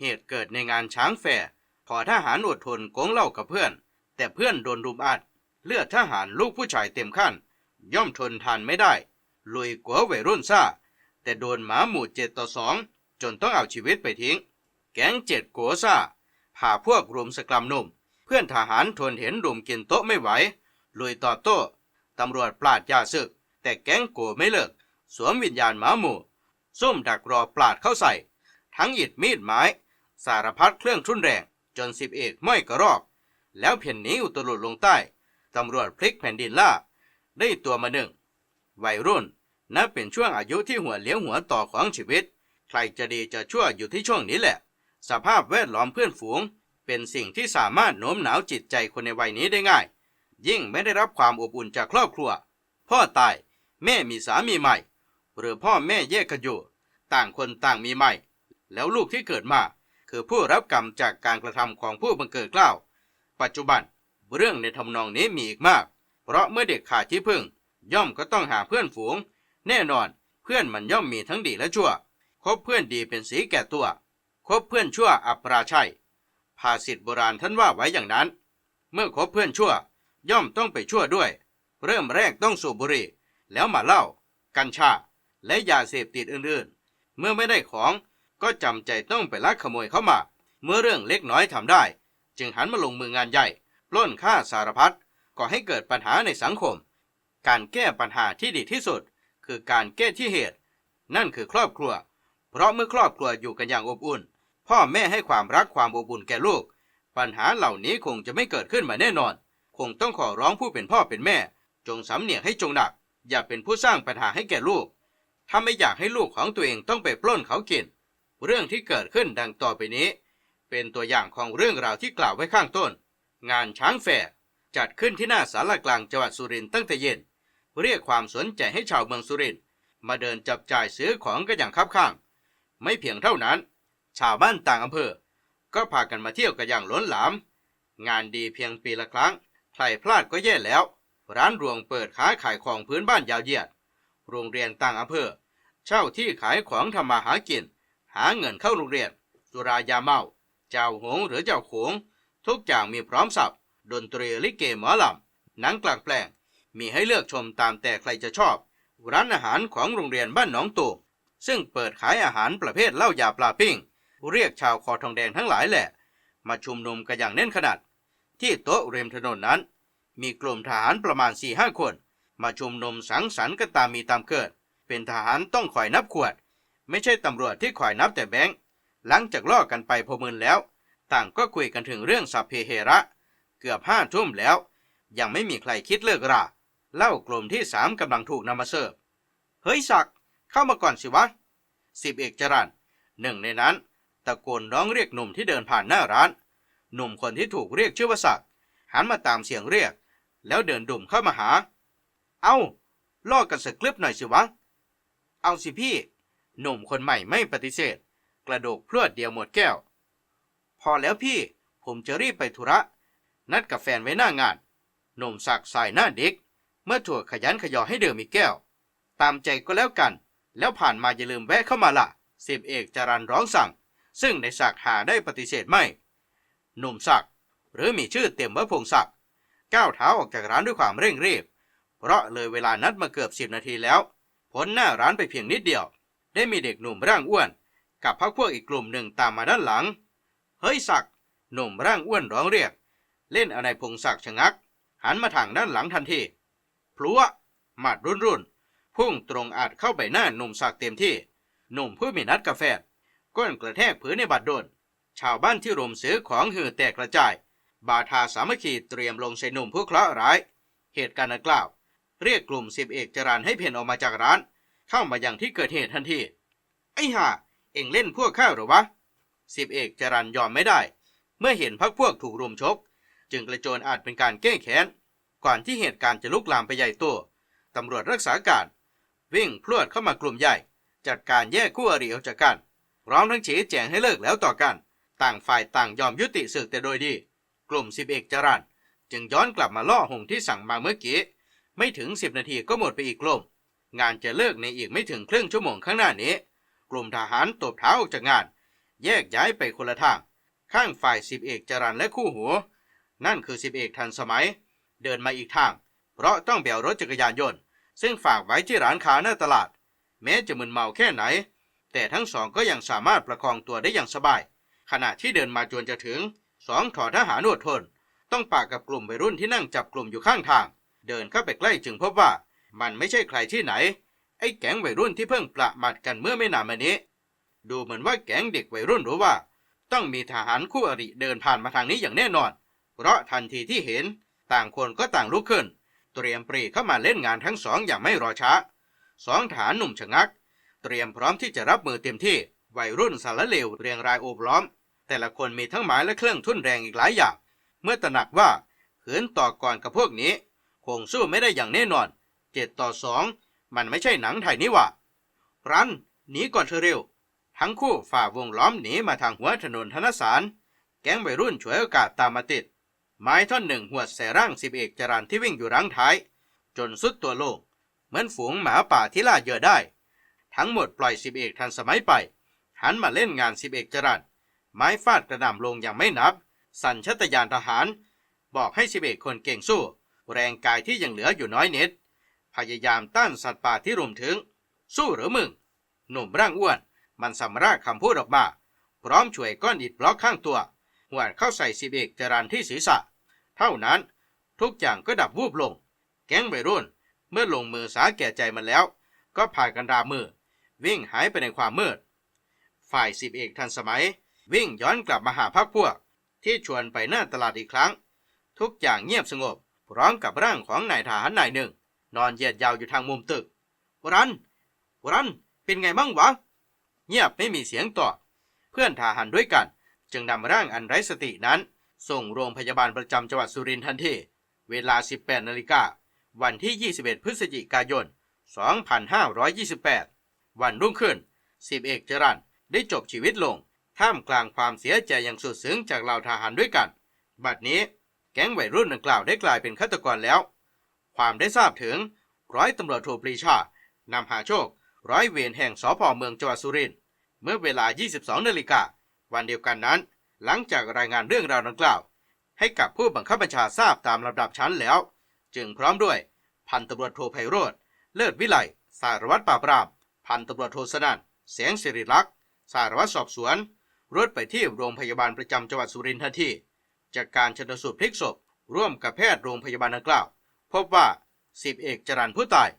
เหตุเกิดในงานช้างแฟร์พอทหารอดทนโกงเหล่ากับเพื่อน แต่เพื่อนโดนรุมอัด เลือดทหารลูกผู้ชายเต็มขั้น ย่อมทนทานไม่ได้ ลุยกัววัยรุ่นซ่า แต่โดนหมาหมู่เจ็ดต่อสองจนต้องเอาชีวิตไปทิ้ง แก๊งเจ็ดกัวซ่าพาพวกรุมสกรัมนุ่ม เพื่อนทหารทนเห็นรุมกินโต๊ะไม่ไหวลุยตอบโต้ตำรวจปราดยาศึก แต่แก๊งโกไม่เลิก สวมวิญญาณหมาหมู่ซุ่มดักรอปราดเข้าใส่ ทั้งอิดมีดไม้ สารพัดเครื่องทุนแรง จนสิบเอกไม่กระรอก แล้วเพ่นหนีอุตรุดลงใต้ ตำรวจพลิกแผ่นดินล่า ได้ตัวมาหนึ่ง วัยรุ่นนับเป็นช่วงอายุที่หัวเลี้ยวหัวต่อของชีวิต ใครจะดีจะชั่วอยู่ที่ช่วงนี้แหละ สภาพแวดล้อมเพื่อนฝูง เป็นสิ่งที่สามารถโน้มหนาวจิตใจคนในวัยนี้ได้ง่าย ยิ่งไม่ได้รับความอบอุ่นจากครอบครัว พ่อตาย แม่มีสามีใหม่ หรือพ่อแม่แยกกันอยู่ ต่างคนต่างมีใหม่ แล้วลูกที่เกิดมา คือผู้รับกรรมจากการกระทำของผู้บังเกิดเกล้าวปัจจุบันเรื่องในทำนองนี้มีอีกมาก เพราะเมื่อเด็กขาดที่พึ่ง ย่อมก็ต้องหาเพื่อนฝูง แน่นอนเพื่อนมันย่อมมีทั้งดีและชั่ว คบเพื่อนดีเป็นสีแก่ตัว คบเพื่อนชั่วอัปราชัยภาษิตโบราณท่านว่าไว้อย่างนั้น เมื่อคบเพื่อนชั่วย่อมต้องไปชั่วด้วย เริ่มแรกต้องสูบบุหรี่ แล้วมาเล้ากัญชา และยาเสพติดอื่นๆ เมื่อไม่ได้ของ ก็จำใจต้องไปลักขโมยเข้ามา เมื่อเรื่องเล็กน้อยทำได้ จึงหันมาลงมืองานใหญ่ปล้นฆ่าสารพัดก่อให้เกิดปัญหาในสังคม การแก้ปัญหาที่ดีที่สุด คือการแก้ที่เหตุ นั่นคือครอบครัว เพราะเมื่อครอบครัวอยู่กันอย่างอบอุ่น พ่อแม่ให้ความรักความอบอุ่นแก่ลูก ปัญหาเหล่านี้คงจะไม่เกิดขึ้นมาแน่นอน คงต้องขอร้องผู้เป็นพ่อเป็นแม่ จงสำเนียกให้จงหนัก อย่าเป็นผู้สร้างปัญหาให้แก่ลูกถ้าไม่อยากให้ลูกของตัวเองต้องไปปล้นเขากิน เรื่องที่เกิดขึ้นดังต่อไปนี้ เป็นตัวอย่างของเรื่องราวที่กล่าวไว้ข้างต้น งานช้างแฟร์จัดขึ้นที่หน้าศาลากลางจังหวัดสุรินทร์ตั้งแต่เย็น เรียกความสนใจให้ชาวเมืองสุรินทร์มาเดินจับจ่ายซื้อของกันอย่างคับข้าง ไม่เพียงเท่านั้น ชาวบ้านต่างอำเภอ ก็พากันมาเที่ยวกันอย่างล้นหลาม งานดีเพียงปีละครั้งใครพลาดก็แย่แล้ว ร้านรวงเปิดค้าขายของพื้นบ้านยาวเหยียด โรงเรียนต่างอำเภอ เช่าที่ขายของทำมาหากิน หาเงินเข้าโรงเรียน สุรายาเมา เจ้าหงหรือเจ้าโขง ทุกอย่างมีพร้อมสับ ดนตรีลิเกหมอลำหนังกลางแปลง มีให้เลือกชมตามแต่ใครจะชอบ ร้านอาหารของโรงเรียนบ้านหนองตูซึ่งเปิดขายอาหารประเภทเหล้ายาปลาปิ้ง เรียกชาวคอทองแดงทั้งหลายแหละ มาชุมนุมกันอย่างแน่นขนาด ที่โต๊ะริมถนนนั้น มีกลุ่มทหารประมาณ4ี่ห้าคน มาชุมนุมสังสรรค์กันตามมีตามเกิด เป็นทหารต้องคอยนับขวด ไม่ใช่ตำรวจที่คอยนับแต่แบงค์หลังจากล่อกันไปพอมืนแล้ว ต่างก็คุยกันถึงเรื่องสัพเพเหระ เกือบห้าทุ่มแล้ว ยังไม่มีใครคิดเลิกราเล้ากลุ่มที่สามกำลังถูกนำมาเสิร์ฟเฮ้ยศักดิ์เข้ามาก่อนสิวะสิบเอกจรันหนึ่งในนั้น ตะโกนร้องเรียกหนุ่มที่เดินผ่านหน้าร้าน หนุ่มคนที่ถูกเรียกชื่อว่าศักดิ์หันมาตามเสียงเรียก แล้วเดินดุ่มเข้ามาหา เอาล่อกันสักคลิปหน่อยสิวะ เอาสิพี่ หนุ่มคนใหม่ไม่ปฏิเสธ กระโดกพรวดเดียวหมดแก้ว พอแล้วพี่ ผมจะรีบไปธุระ นัดกับแฟนไว้หน้างาน หนุ่มสักสายหน้าเด็ก เมื่อถั่วขยันขยอให้เดิมอีกแก้ว ตามใจก็แล้วกัน แล้วผ่านมาอย่าลืมแวะเข้ามาละสิบเอกจรันร้องสั่ง ซึ่งในศักหาได้ปฏิเสธไม่ หนุ่มศักหรือมีชื่อเต็มว่าพงศักก้าวเท้าออกจากร้านด้วยความเร่งรีบ เพราะเลยเวลานัดมาเกือบสิบนาทีแล้ว พ้นหน้าร้านไปเพียงนิดเดียว ได้มีเด็กหนุ่มร่างอ้วน กับพักพวกอีกกลุ่มหนึ่งตามมาด้านหลัง เฮ้ยศักดิ์หนุ่มร่างอ้วนร้องเรียก เล่นอะไรพงศักดิ์ชะงัก หันมาทางด้านหลังทันทีพลัวหมัดรุ่นรุ่นพุ่งตรงอาจเข้าไปหน้าหนุ่มศักดิ์เต็มที่ หนุ่มผู้มีนัดกาแฟก้นกระแทกพื้นในบัดโดน ชาวบ้านที่รวมซื้อของหือแตกกระจาย บาทาสามัคคีเตรียมลงใส่หนุ่มผู้เคราะห์ร้าย เหตุการณ์ดังกล่าว เรียกกลุ่มสิบเอกจรันให้เพ่นออกมาจากร้าน เข้ามาอยังที่เกิดเหตุทันที ไอ้ห่า เอ็งเล่นพวกข้าหรือวะ สิบเอกจรันยอมไม่ได้ เมื่อเห็นพักพวกถูกรุมชก จึงกระโจนอาจเป็นการแก้แค้น ก่อนที่เหตุการณ์จะลุกลามไปใหญ่โตตำรวจรักษาการ วิ่งพรวดเข้ามากลุ่มใหญ่ จัดการแยกคู่อริออกจากกันร้อมทั้งชี้แจงให้เลิกแล้วต่อกัน ต่างฝ่ายต่างยอมยุติศึกแต่โดยดี กลุ่มสิบเอกจรันจึงย้อนกลับมาล่อหงที่สั่งมาเมื่อกี้ ไม่ถึงสิบนาทีก็หมดไปอีกกลุ่ม งานจะเลิกในอีกไม่ถึงครึ่งชั่วโมงข้างหน้านี้ กลุ่มทหารตบเท้าออกจากงาน แยกย้ายไปคนละทาง ข้างฝ่ายสิบเอกจรันและคู่หูนั่นคือสิบเอกทันสมัย เดินมาอีกทาง เพราะต้องเบี่ยวรถจักรยานยนต์ ซึ่งฝากไว้ที่ร้านค้าหน้าตลาด แม้จะมึนเมาแค่ไหน แต่ทั้งสองก็ยังสามารถประคองตัวได้อย่างสบาย ขณะที่เดินมาจวนจะถึงสองถอทหารอดทน ต้องปากกับกลุ่มวัยรุ่นที่นั่งจับกลุ่มอยู่ข้างทาง เดินเข้าไปใกล้จึงพบว่า มันไม่ใช่ใครที่ไหน ไอ้แก๊งวัยรุ่นที่เพิ่งประมาทกันเมื่อไม่นานมานี้ ดูเหมือนว่าแก๊งเด็กวัยรุ่นรู้ว่า ต้องมีทหารคู่อริเดินผ่านมาทางนี้อย่างแน่นอน เพราะทันทีที่เห็น ต่างคนก็ต่างลุกขึ้น เตรียมปรีเข้ามาเล่นงานทั้งสองอย่างไม่รอช้าสองทหารหนุ่มชะงัก เตรียมพร้อมที่จะรับมือเต็มที่วัยรุ่นสารเลวเรียงรายโอบล้อม แต่ละคนมีทั้งไม้และเครื่องทุ่นแรงอีกหลายอย่าง เมื่อตระหนักว่าขืนต่อก่อนกับพวกนี้ คงสู้ไม่ได้อย่างแน่นอน เจ็ดต่อสองมันไม่ใช่หนังไทยนี่หว่ารันหนีก่อนเธอเร็ว ทั้งคู่ฝ่าวงล้อมหนีมาทางหัวถนนธนสาร แก๊งวัยรุ่นฉวยโอกาสตามมาติด ไม้ท่อนหนึ่งหัวใส่ร่างสิบเอกจรันที่วิ่งอยู่รังท้าย จนสุดตัวโลง เหมือนฝูงหมาป่าที่ล่าเหยื่อได้ ทั้งหมดปล่อยสิบเอกทันสมัยไป หันมาเล่นงานสิบเอกจรันไม้ฟาดกระหน่ำลงอย่างไม่นับ สัญชาตญาณทหาร บอกให้สิบเอกคนเก่งสู้ แรงกายที่ยังเหลืออยู่น้อยนิด พยายามต้านสัตว์ป่าที่รุมถึง สู้หรือมึง หนุ่มร่างอ้วน มันสำรากคำพูดออกมาพร้อมช่วยก้อนอิฐบล็อกข้างตัวหวดเข้าใส่สิบเอกจรันที่ศีรษะ เท่านั้น ทุกอย่างก็ดับวูบลง แก๊งวัยรุ่น เมื่อลงมือสาแก่ใจมันแล้ว ก็พากันรามือ วิ่งหายไปในความมืด ฝ่ายสิบเอกทันสมัย วิ่งย้อนกลับมาหาพักพวก ที่ชวนไปหน้าตลาดอีกครั้ง ทุกอย่างเงียบสงบ พร้อมกับร่างของนายทหารนายหนึ่ง นอนเหยียดยาวอยู่ทางมุมตึกวรันวรันเป็นไงบ้างวะ เงียบไม่มีเสียงตอบเพื่อนทาหารด้วยกัน จึงนำร่างอันไร้สตินั้น ส่งโรงพยาบาลประจำจังหวัดสุรินทร์ทันทีเวลา 18นาฬิกาวันที่ 21 พฤศจิกายน 2528 วันรุ่งขึ้นสิบเอกจรันได้จบชีวิตลง ท่ามกลางความเสียใจอย่างสุดซึ้งจากเหล่าทหารด้วยกัน บัดนี้แก๊งวัยรุ่นดังกล่าวได้กลายเป็นฆาตกรแล้ว ความได้ทราบถึงร้อยตำรวจโทปรีชานำหาโชค ร้อยเวรแห่งสพเมืองจังหวัดสุรินทร์เมื่อเวลา 22 นาฬิกาวันเดียวกันนั้น หลังจากรายงานเรื่องราวดังกล่าว ให้กับผู้บังคับบัญชาทราบตามลำดับชั้นแล้ว จึงพร้อมด้วย พันตำรวจโทไพโรธเลิศวิไลสารวัตรปราบปราม พันตำรวจโทสนั่นแสงสิริลักษ์สารวัตรสอบสวนรถไปที่โรงพยาบาลประจำจังหวัดสุรินทร์ทันทีจากการชนสูตรพลิกศพร่วมกับแพทย์โรงพยาบาลดังกล่าว พบว่าสิบเอกจรันผู้ตาย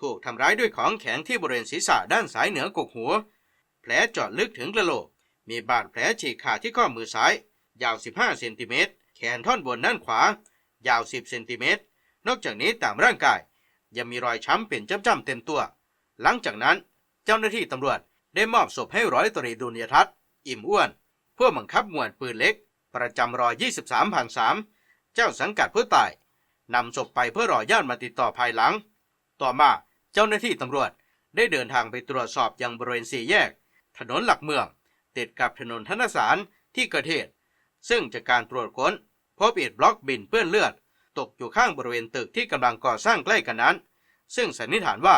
ถูกทำร้ายด้วยของแข็งที่บริเวณศีรษะด้านซ้ายเหนือกกหัว แผลเจาะลึกถึงกระโหลก มีบาดแผลฉีกขาดที่ข้อมือซ้าย ยาว 15 เซนติเมตร แขนท่อนบนด้านขวา ยาว 10 เซนติเมตร นอกจากนี้ตามร่างกาย ยังมีรอยช้ำเป็นจ้ำๆเต็มตัว หลังจากนั้นเจ้าหน้าที่ตำรวจได้มอบศพให้ร้อยตรีดุลยทัศน์ อิ่มอ้วนผู้บังคับหมวดปืนเล็ก ประจำรอย23ผ่าน3เจ้าสังกัดผู้ตาย นำศพไปเพื่อรอญาติมาติดต่อภายหลัง ต่อมาเจ้าหน้าที่ตำรวจได้เดินทางไปตรวจสอบยังบริเวณสี่แยก ถนนหลักเมือง ติดกับถนนธนสารที่เกิดเหตุ ซึ่งจากการตรวจค้นพบอิฐบล็อกบินเปื้อนเลือด ตกอยู่ข้างบริเวณตึกที่กำลังก่อสร้างใกล้กันนั้น ซึ่งสันนิษฐานว่า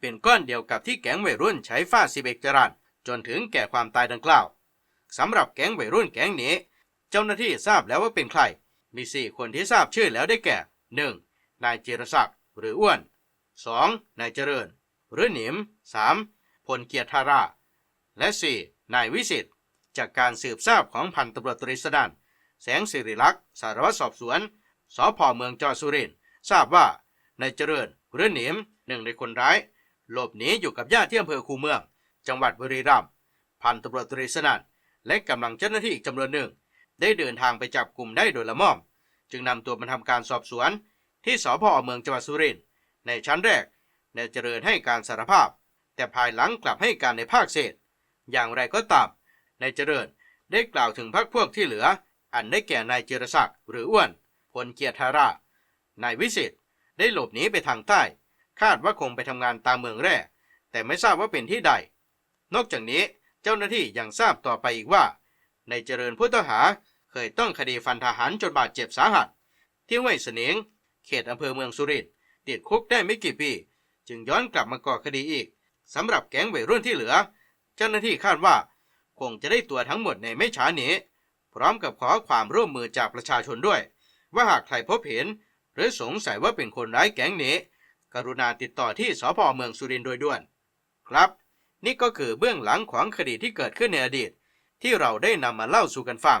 เป็นก้อนเดียวกับที่แก๊งวัยรุ่นใช้ฟาดสิบเอกจรันจนถึงแก่ความตายดังกล่าวสำหรับแก๊งวัยรุ่นแก๊งนี้ เจ้าหน้าที่ทราบแล้วว่าเป็นใคร มีสี่คนที่ทราบชื่อแล้วได้แก่ 1. นายจิรศักดิ์หรืออ้วน 2. นายเจริญ หรือหนิม 3. พลเกียรติธารา และ 4. นายวิสิทธิ์จากการสืบทราบของพันตำรวจตรีสดานแสงสิริลักษ์สารวัตรสอบสวนสพเมืองจอสุรินทร์ทราบว่านายเจริญหรือหนิมหนึ่งในคนร้าย หลบหนีอยู่กับญาติที่อำเภอคูเมือง จังหวัดบุรีรัมย์พันตำรวจตรีสนั่นและกำลังเจ้าหน้าที่อีกจำนวนหนึ่ง ได้เดินทางไปจับกลุ่มได้โดยละม่อม จึงนำตัวมาทำการสอบสวน ที่สพเมืองจังหวัดสุรินทร์ในชั้นแรกนายเจริญให้การสารภาพ แต่ภายหลังกลับให้การในภาคเศษ อย่างไรก็ตามนายเจริญได้กล่าวถึงพรรคพวกที่เหลือ อันได้แก่นายเจรศักดิ์หรืออ้วนพลเกียรติธารา นายวิสิทธิ์ได้หลบหนีไปทางใต้ คาดว่าคงไปทำงานตามเมืองแร่ แต่ไม่ทราบว่าเป็นที่ใด นอกจากนี้เจ้าหน้าที่ยังทราบต่อไปอีกว่าในเจริญผู้ต้องหา เคยต้องคดีฟันทหารจนบาดเจ็บสาหัส ที่ห้วยเสนงเขตอำเภอเมืองสุรินทร์ติดคุกได้ไม่กี่ปี จึงย้อนกลับมาก่อคดีอีกสำหรับแก๊งวัยรุ่นที่เหลือ เจ้าหน้าที่คาดว่า คงจะได้ตัวทั้งหมดในไม่ช้านี้ พร้อมกับขอความร่วมมือจากประชาชนด้วย ว่าหากใครพบเห็น หรือสงสัยว่าเป็นคนร้ายแก๊งนี้ กรุณาติดต่อที่สพเมืองสุรินทร์โดยด่วน ครับ นี่ก็คือเบื้องหลังของคดีที่เกิดขึ้นในอดีต ที่เราได้นำมาเล่าสู่กันฟัง